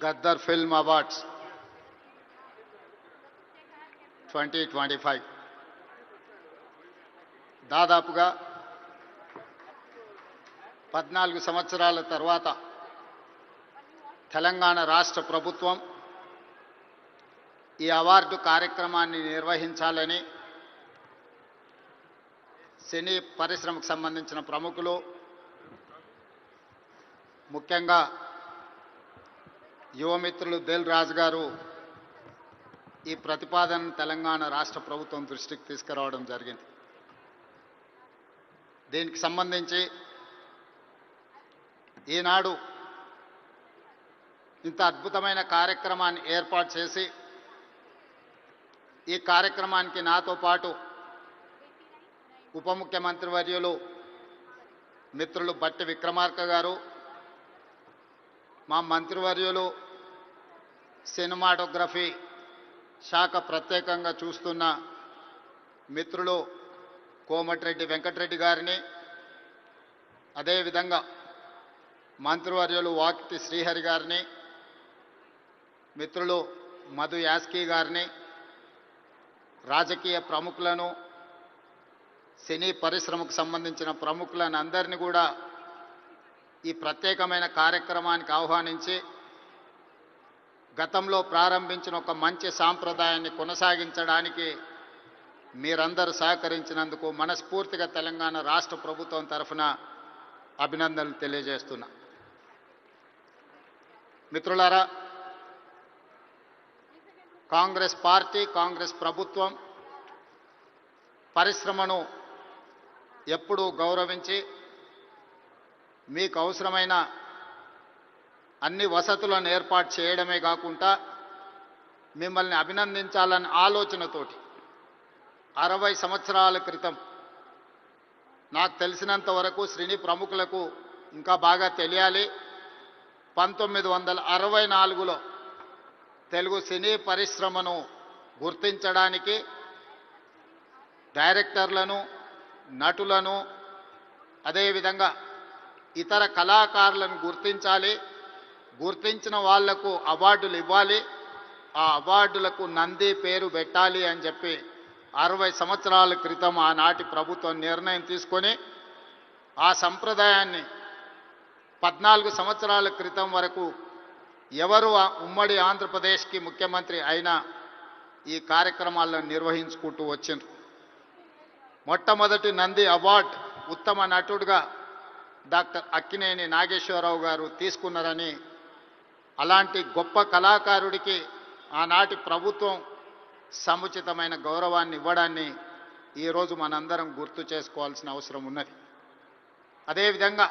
Gaddar film awards twenty twenty five దాదాపుగా పద్నాలుగు సంవత్సరాల తర్వాత తెలంగాణ రాష్ట్ర ప్రభుత్వం ఈ అవార్డు కార్యక్రమాన్ని నిర్వహించాలని సినీ పరిశ్రమకు సంబంధించిన ప్రముఖులు ముఖ్యంగా యువమిత్రులు దిల్ రాజు గారు ఈ ప్రతిపాదన తెలంగాణ రాష్ట్ర ప్రభుత్వం దృష్టికి తీసుకురావడం జరిగింది. దీనికి సంబంధించి ఈనాడు ఇంత అద్భుతమైన కార్యక్రమాన్ని ఏర్పాటు చేసి ఈ కార్యక్రమానికి నాతో పాటు ఉప ముఖ్యమంత్రి వర్యులు మిత్రులు బట్టి విక్రమార్క గారు మా మంత్రివర్యులు సినిమాటోగ్రఫీ శాఖ ప్రత్యేకంగా చూస్తున్న మిత్రులు కోమటిరెడ్డి వెంకటరెడ్డి గారిని అదేవిధంగా మంత్రివర్యులు వాకిటి శ్రీహరి గారిని మిత్రులు మధు యాస్కీ గారిని రాజకీయ ప్రముఖులను సినీ పరిశ్రమకు సంబంధించిన ప్రముఖులను అందరినీ కూడా ఈ ప్రత్యేకమైన కార్యక్రమానికి ఆహ్వానించి గతంలో ప్రారంభించిన ఒక మంచి సాంప్రదాయాన్ని కొనసాగించడానికి మీరందరూ సహకరించినందుకు మనస్ఫూర్తిగా తెలంగాణ రాష్ట్ర ప్రభుత్వం తరఫున అభినందనలు తెలియజేస్తున్నా. మిత్రులారా కాంగ్రెస్ పార్టీ కాంగ్రెస్ ప్రభుత్వం పరిశ్రమను ఎప్పుడూ గౌరవించి మీకు అవసరమైన అన్ని వసతులను ఏర్పాటు చేయడమే కాకుండా మిమ్మల్ని అభినందించాలనే ఆలోచనతోటి అరవై సంవత్సరాల క్రితం నాకు తెలిసినంత వరకు శ్రేణి ప్రముఖులకు ఇంకా బాగా తెలియాలి. పంతొమ్మిది వందల అరవై నాలుగులో తెలుగు సినీ పరిశ్రమను గుర్తించడానికి డైరెక్టర్లను నటులను అదేవిధంగా ఇతర కళాకారులను గుర్తించాలి. గుర్తించిన వాళ్ళకు అవార్డులు ఇవ్వాలి. ఆ అవార్డులకు నంది పేరు పెట్టాలి అని చెప్పి అరవై సంవత్సరాల క్రితం ఆనాటి ప్రభుత్వం నిర్ణయం తీసుకొని ఆ సంప్రదాయాన్ని పద్నాలుగు సంవత్సరాల క్రితం వరకు ఎవరు ఆ ఉమ్మడి ఆంధ్రప్రదేశ్కి ముఖ్యమంత్రి అయినా ఈ కార్యక్రమాలను నిర్వహించుకుంటూ వచ్చిండ్రు. మొట్టమొదటి నంది అవార్డ్ ఉత్తమ నటుడుగా డాక్టర్ అక్కినేని నాగేశ్వరరావు గారు తీసుకున్నారని అలాంటి గొప్ప కళాకారుడికి ఆనాటి ప్రభుత్వం సముచితమైన గౌరవాన్ని ఇవ్వడాన్ని ఈరోజు మనందరం గుర్తు చేసుకోవాల్సిన అవసరం ఉన్నది. అదేవిధంగా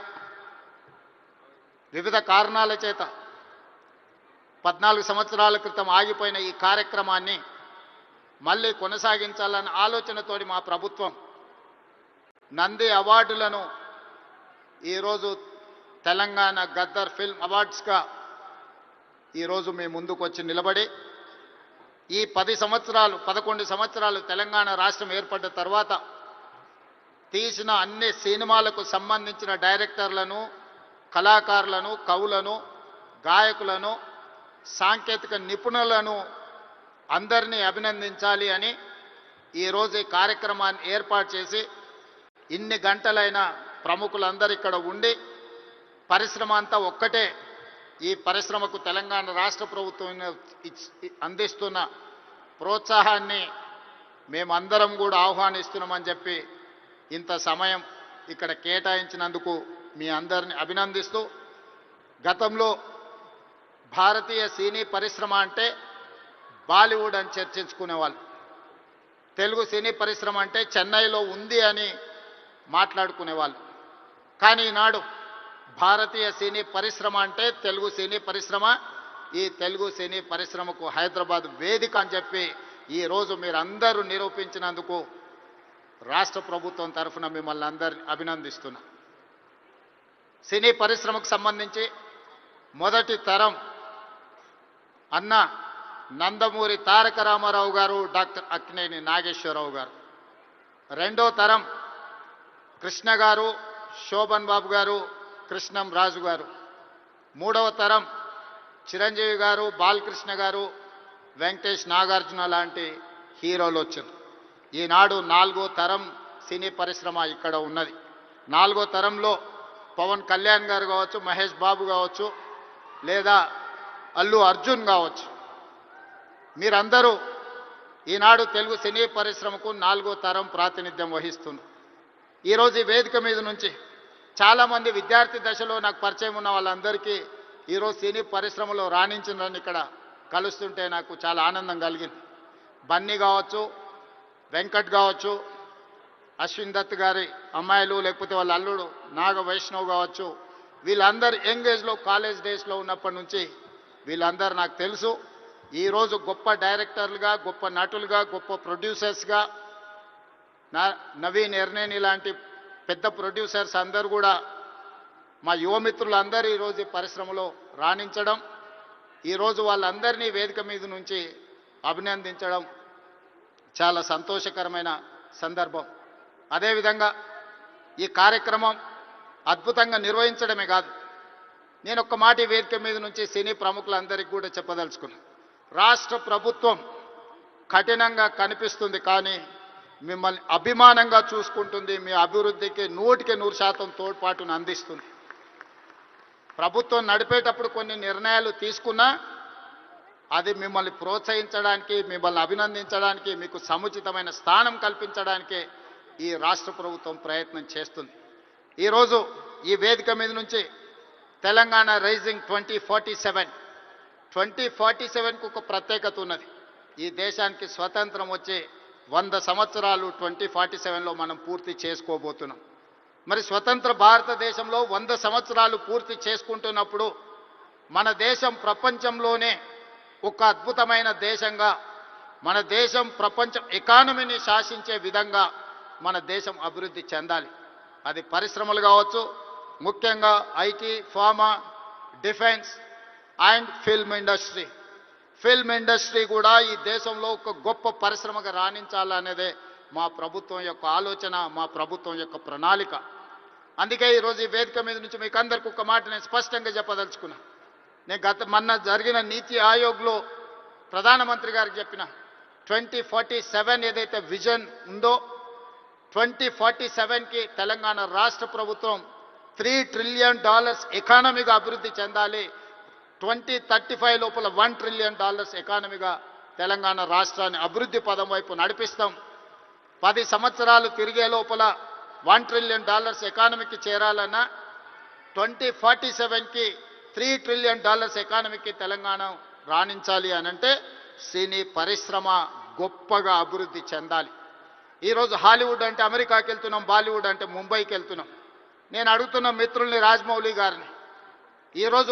వివిధ కారణాల చేత పద్నాలుగు సంవత్సరాల క్రితం ఆగిపోయిన ఈ కార్యక్రమాన్ని మళ్ళీ కొనసాగించాలన్న ఆలోచనతోటి మా ప్రభుత్వం నంది అవార్డులను ఈరోజు తెలంగాణ గద్దర్ ఫిల్మ్ అవార్డ్స్గా ఈరోజు మీ ముందుకు వచ్చి నిలబడి ఈ పది సంవత్సరాలు పదకొండు సంవత్సరాలు తెలంగాణ రాష్ట్రం ఏర్పడ్డ తర్వాత తీసిన అన్ని సినిమాలకు సంబంధించిన డైరెక్టర్లను కళాకారులను కవులను గాయకులను సాంకేతిక నిపుణులను అందరినీ అభినందించాలి అని ఈరోజు ఈ కార్యక్రమాన్ని ఏర్పాటు చేసి ఇన్ని గంటలైన ప్రముఖులందరూ ఇక్కడ ఉండి పరిశ్రమ అంతా ఒక్కటే. ఈ పరిశ్రమకు తెలంగాణ రాష్ట్ర ప్రభుత్వం ఇచ్- అందిస్తున్న ప్రోత్సాహాన్ని మేమందరం కూడా ఆహ్వానిస్తున్నామని చెప్పి ఇంత సమయం ఇక్కడ కేటాయించినందుకు మీ అందరిని అభినందిస్తూ గతంలో భారతీయ సినీ పరిశ్రమ అంటే బాలీవుడ్ అని చర్చించుకునేవాళ్ళు. తెలుగు సినీ పరిశ్రమ అంటే చెన్నైలో ఉంది అని మాట్లాడుకునేవాళ్ళు. కానీ ఈనాడు భారతీయ సినీ పరిశ్రమ అంటే తెలుగు సినీ పరిశ్రమ. ఈ తెలుగు సినీ పరిశ్రమకు హైదరాబాద్ వేదిక అని చెప్పి ఈరోజు మీరందరూ నిరూపించినందుకు రాష్ట్ర ప్రభుత్వం తరఫున మిమ్మల్ని అందరిని అభినందిస్తున్నా. సినీ పరిశ్రమకు సంబంధించి మొదటి తరం అన్న నందమూరి తారక రామారావు గారు డాక్టర్ అక్కినేని నాగేశ్వరరావు గారు. రెండో తరం కృష్ణ గారు శోభన్ బాబు గారు కృష్ణం రాజు గారు. మూడవ తరం చిరంజీవి గారు బాలకృష్ణ గారు వెంకటేష్ నాగార్జున లాంటి హీరోలు వచ్చారు. ఈనాడు నాలుగో తరం సినీ పరిశ్రమ ఇక్కడ ఉన్నది. నాలుగో తరంలో పవన్ కళ్యాణ్ గారు కావచ్చు మహేష్ బాబు కావచ్చు లేదా అల్లు అర్జున్ కావచ్చు. మీరందరూ ఈనాడు తెలుగు సినీ పరిశ్రమకు నాలుగో తరం ప్రాతినిధ్యం వహిస్తున్నారు. ఈరోజు ఈ వేదిక మీద నుంచి చాలామంది విద్యార్థి దశలో నాకు పరిచయం ఉన్న వాళ్ళందరికీ ఈరోజు సినీ పరిశ్రమలో రాణించిన ఇక్కడ కలుస్తుంటే నాకు చాలా ఆనందం కలిగింది. బన్నీ కావచ్చు వెంకట్ కావచ్చు అశ్విన్ దత్ గారి అమ్మాయిలు లేకపోతే వాళ్ళ అల్లుడు నాగ వైష్ణవ్ కావచ్చు వీళ్ళందరూ యంగ్ ఏజ్లో కాలేజ్ డేస్లో ఉన్నప్పటి నుంచి వీళ్ళందరూ నాకు తెలుసు. ఈరోజు గొప్ప డైరెక్టర్లుగా గొప్ప నటులుగా గొప్ప ప్రొడ్యూసర్స్గా నా నవీన్ ఎర్నేని లాంటి పెద్ద ప్రొడ్యూసర్స్ అందరూ కూడా మా యువమిత్రులందరూ ఈరోజు పరిశ్రమలో రాణించడం ఈరోజు వాళ్ళందరినీ వేదిక మీద నుంచి అభినందించడం చాలా సంతోషకరమైన సందర్భం. అదేవిధంగా ఈ కార్యక్రమం అద్భుతంగా నిర్వహించడమే కాదు నేను ఒక్క మాట వేదిక మీద నుంచి సినీ ప్రముఖులందరికీ కూడా చెప్పదలుచుకున్నాను రాష్ట్ర ప్రభుత్వం కఠినంగా కనిపిస్తుంది కానీ మిమ్మల్ని అభిమానంగా చూసుకుంటుంది మీ అభివృద్ధికి నూటికి నూరు శాతం తోడ్పాటును అందిస్తుంది. ప్రభుత్వం నడిపేటప్పుడు కొన్ని నిర్ణయాలు తీసుకున్నా అది మిమ్మల్ని ప్రోత్సహించడానికి మిమ్మల్ని అభినందించడానికి మీకు సముచితమైన స్థానం కల్పించడానికి ఈ రాష్ట్ర ప్రభుత్వం ప్రయత్నం చేస్తుంది. ఈరోజు ఈ వేదిక మీద నుంచి Telangana rising twenty forty seven twenty forty సెవెన్కు ఒక ప్రత్యేకత ఉన్నది. ఈ దేశానికి స్వతంత్రం వచ్చి వంద సంవత్సరాలు ట్వంటీ ఫార్టీ సెవెన్లో మనం పూర్తి చేసుకోబోతున్నాం. మరి స్వతంత్ర భారతదేశంలో వంద సంవత్సరాలు పూర్తి చేసుకుంటున్నప్పుడు మన దేశం ప్రపంచంలోనే ఒక అద్భుతమైన దేశంగా మన దేశం ప్రపంచం ఎకానమీని శాసించే విధంగా మన దేశం అభివృద్ధి చెందాలి. అది పరిశ్రమలు కావచ్చు ముఖ్యంగా IT pharma defence and film industry. Film industry కూడా ఈ దేశంలో ఒక గొప్ప పరిశ్రమగా రాణించాలనేదే మా ప్రభుత్వం యొక్క ఆలోచన మా ప్రభుత్వం యొక్క ప్రణాళిక. అందుకే ఈరోజు ఈ వేదిక మీద నుంచి మీకు అందరికి ఒక మాట నేను స్పష్టంగా చెప్పదలుచుకున్నా. నేను గత మొన్న జరిగిన నీతి ఆయోగ్లో ప్రధానమంత్రి గారికి చెప్పిన ట్వంటీ ఫార్టీ సెవెన్ ఏదైతే విజన్ ఉందో ట్వంటీ ఫార్టీ సెవెన్కి తెలంగాణ రాష్ట్ర ప్రభుత్వం త్రీ ట్రిలియన్ డాలర్స్ ఎకానమీగా అభివృద్ధి చెందాలి ట్వంటీ థర్టీ ఫైవ్ లోపల వన్ ట్రిలియన్ డాలర్స్ ఎకానమీగా తెలంగాణ రాష్ట్రాన్ని అభివృద్ధి పదం వైపు నడిపిస్తాం. పది సంవత్సరాలు తిరిగే లోపల వన్ ట్రిలియన్ డాలర్స్ ఎకానమీకి చేరాలన్నా ట్వంటీ ఫార్టీ సెవెన్కి త్రీ ట్రిలియన్ డాలర్స్ ఎకానమీకి తెలంగాణ రాణించాలి అనంటే సినీ పరిశ్రమ గొప్పగా అభివృద్ధి చెందాలి. ఈరోజు హాలీవుడ్ అంటే అమెరికాకి వెళ్తున్నాం బాలీవుడ్ అంటే ముంబైకి వెళ్తున్నాం. నేను అడుగుతున్న మిత్రుల్ని రాజమౌళి గారిని ఈరోజు